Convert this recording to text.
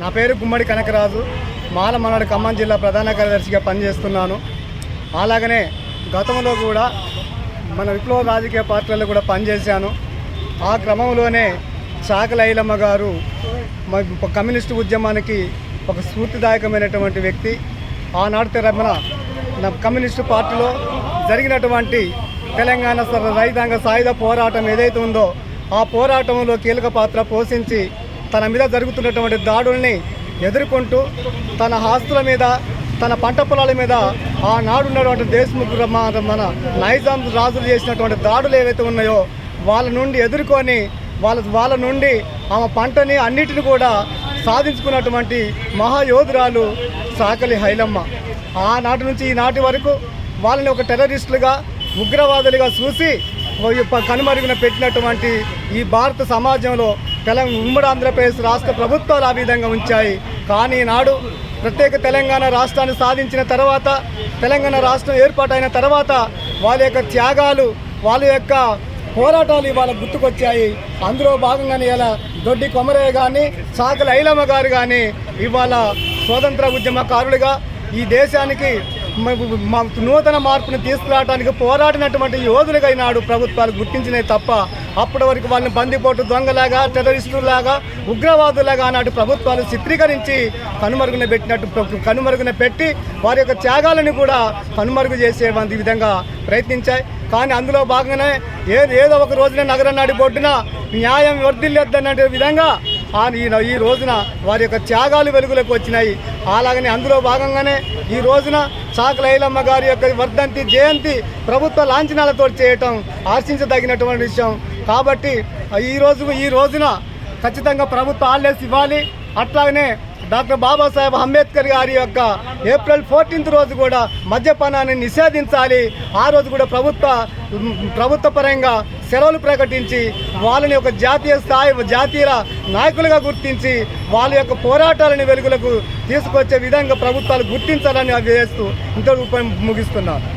నా పేరు గుమ్మడి కనకరాజు. మాల మనడు ఖమ్మం జిల్లా ప్రధాన కార్యదర్శిగా పనిచేస్తున్నాను. అలాగనే గతంలో కూడా మన విప్లవ రాజకీయ పార్టీలలో కూడా పనిచేశాను. ఆ క్రమంలోనే చాకల ఐలమ్మ గారు కమ్యూనిస్టు ఉద్యమానికి ఒక స్ఫూర్తిదాయకమైనటువంటి వ్యక్తి. ఆనాడు తెరమన నా కమ్యూనిస్టు పార్టీలో జరిగినటువంటి తెలంగాణ సర్వ రైతాంగ సాయుధ పోరాటం ఏదైతే ఉందో ఆ పోరాటంలో కీలక పాత్ర పోషించి తన మీద జరుగుతున్నటువంటి దాడుల్ని ఎదుర్కొంటూ తన ఆస్తుల మీద తన పంట పొలాల మీద ఆనాడు ఉన్నటువంటి దేశముఖ్ మన మన నైజాం రాజులు చేసినటువంటి దాడులు ఏవైతే ఉన్నాయో వాళ్ళ నుండి ఎదుర్కొని వాళ్ళ వాళ్ళ నుండి ఆమె పంటని అన్నిటిని కూడా సాధించుకున్నటువంటి మహాయోధురాలు సాకలి హైలమ్మ. ఆనాటి నుంచి ఈనాటి వరకు వాళ్ళని ఒక టెర్రరిస్టులుగా ఉగ్రవాదులుగా చూసి కనుమరుగున పెట్టినటువంటి ఈ భారత సమాజంలో తెలంగాణ ఉమ్మడి ఆంధ్రప్రదేశ్ రాష్ట్ర ప్రభుత్వాలు ఆ విధంగా ఉంచాయి. కానీ నాడు ప్రత్యేక తెలంగాణ రాష్ట్రాన్ని సాధించిన తర్వాత తెలంగాణ రాష్ట్రం ఏర్పాటైన తర్వాత వాళ్ళ యొక్క త్యాగాలు వాళ్ళ యొక్క పోరాటాలు ఇవాళ గుర్తుకొచ్చాయి. అందులో భాగంగానే ఇలా దొడ్డి కొమరయ్య కానీ సాకల ఐలమ్మ గారు కానీ ఇవాళ స్వతంత్ర ఉద్యమకారులుగా ఈ దేశానికి నూతన మార్పును తీసుకురావడానికి పోరాడినటువంటి యోధులుగా ఈనాడు ప్రభుత్వాలు గుర్తించినాయి తప్ప అప్పటి వరకు వాళ్ళని బందిపోటు దొంగలాగా టెర్రరిస్టులాగా ఉగ్రవాదులాగా ఆనాటి ప్రభుత్వాలు చిత్రీకరించి కనుమరుగున పెట్టినట్టు కనుమరుగున పెట్టి వారి యొక్క త్యాగాలను కూడా కనుమరుగు చేసే వంటి విధంగా ప్రయత్నించాయి. కానీ అందులో భాగంగానే ఏది ఏదో ఒక రోజున నగరం నాడి బొడ్డున న్యాయం వర్ధిల్లేద్దన్న విధంగా ఈ ఈ రోజున వారి యొక్క త్యాగాలు వెలుగులోకి వచ్చినాయి. అలాగనే అందులో భాగంగానే ఈ రోజున చాకల లైలమ్మ గారి యొక్క వర్ధంతి జయంతి ప్రభుత్వ లాంఛనాలతో చేయటం ఆశించదగినటువంటి విషయం. కాబట్టి ఈ రోజు ఈ రోజున ఖచ్చితంగా ప్రభుత్వ హాలిడేస్ ఇవ్వాలి. అట్లాగనే డాక్టర్ బాబాసాహెబ్ అంబేద్కర్ గారి యొక్క ఏప్రిల్ ఫోర్టీన్త్ రోజు కూడా మద్యపానాన్ని నిషేధించాలి. ఆ రోజు కూడా ప్రభుత్వ ప్రభుత్వ పరంగా సెలవులు ప్రకటించి వాళ్ళని ఒక జాతీయ స్థాయి జాతీయ నాయకులుగా గుర్తించి వాళ్ళ యొక్క పోరాటాలని వెలుగులకు తీసుకొచ్చే విధంగా ప్రభుత్వాలు గుర్తించాలని అవి వేస్తూ ఇంత ముగిస్తున్నాను.